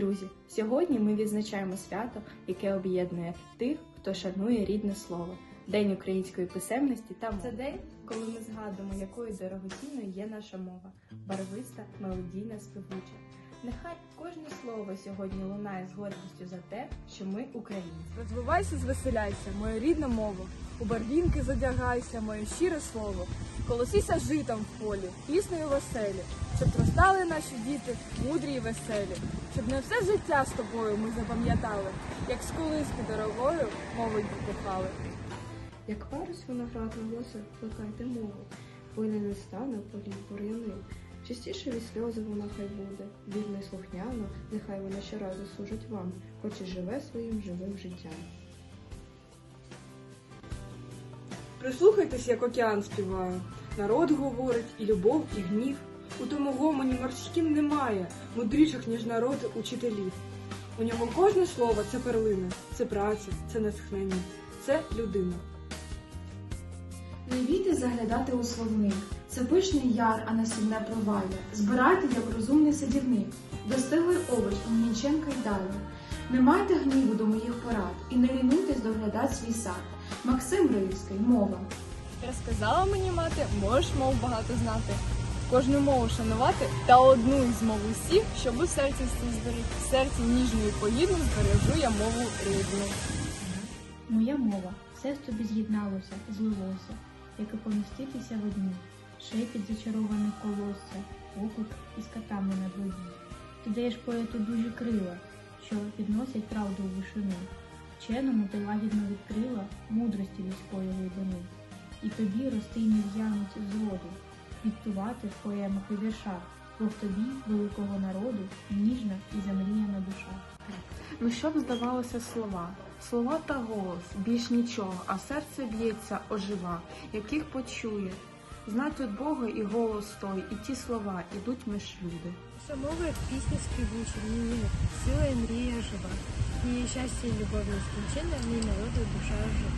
друзі! Сьогодні ми відзначаємо свято, яке об'єднує тих, хто шанує рідне слово. День української писемності та мови. це день, коли ми згадуємо, якою дорогоцінною є наша мова, барвиста, мелодійна, співуча. Нехай кожне слово сьогодні лунає з гордістю за те, що ми українці. Розвивайся, звеселяйся, моя рідна мова. У барвінки задягайся, моє щире слово. Колосися житом в полі, піснею веселі, щоб зростали наші діти мудрі й веселі, щоб не все життя з тобою ми запам'ятали, як з колиски дорогою мови кохали. Як парус виноград волосся плекайте мову, хвиля не стане полі бур'яни. Частіше від сльози вона хай буде, вірно й слухняно, нехай вона щоразу служить вам, хоч і живе своїм живим життям. Прислухайтесь, як океан співає. Народ говорить і любов, і гнів. У тому гомоні морським немає мудріших, ніж народи учителів. У нього кожне слово це перлина, це праця, це натхнення, це людина. Не бійте заглядати у словник. Це пишний яр, а не сильне провалля. Збирайте, як розумний садівник. Достиглий овоч Огніченка й далі. Не майте гніву до моїх порад і не лінуйтесь доглядати свій сад. Максим Ривський, мова. Розказала мені мати, можеш мов багато знати. Кожну мову шанувати та одну із мов усіх, щоб у серці зберіг. В серці ніжну і поїдну збережу я мову рідну. Моя мова, все в тобі з'єдналося, злилося, як і поміститися в одній, шепіт зачарованих колосся, оклик із катами на дводі. Ти даєш поету дужі крила, що підносять правду у вишину. Вченому ти лагідно відкрила мудрості людської глибини. І тобі рости не в'януть зроду, відтувати в поемах і віршах, бо в тобі, великого народу, ніжна і замріяна душа. Ну що б здавалося слова? Слова та голос, більш нічого, а серце б'ється, ожива, яких почує. Знать від Бога і голос той, і ті слова ідуть між люди. Самого як пісня ні, сила і мрія жива. Її щастя і любов нескінченна, в ній народу душа жива.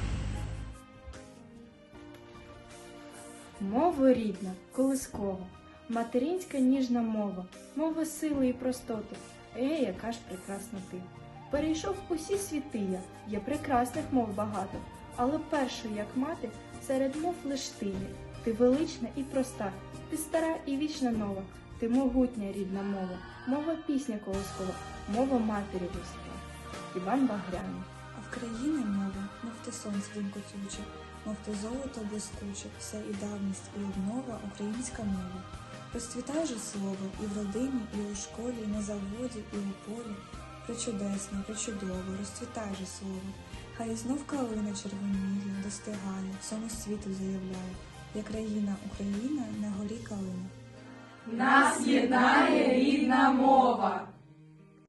Мова рідна, колискова, материнська ніжна мова, мова сили і простоти. Е, яка ж прекрасна ти. Перейшов усі світи я, є прекрасних мов багато, але першою, як мати, серед мов лиш ти. Ти велична і проста, ти стара і вічна нова, ти могутня рідна мова, мова пісня колискова, мова матері людства. Іван Багряний. А в країні мова, мов те сонце день мов те золото блискуче, все і давність, і обнова українська мова. Розцвітай же слово і в родині, і у школі, і на заводі, і у полі. Причудесне, причудово, розцвітай же слово. Хай знов калина червоніє, достигає, всьому світу заявляє, як країна Україна на горі калина. Нас єднає рідна мова.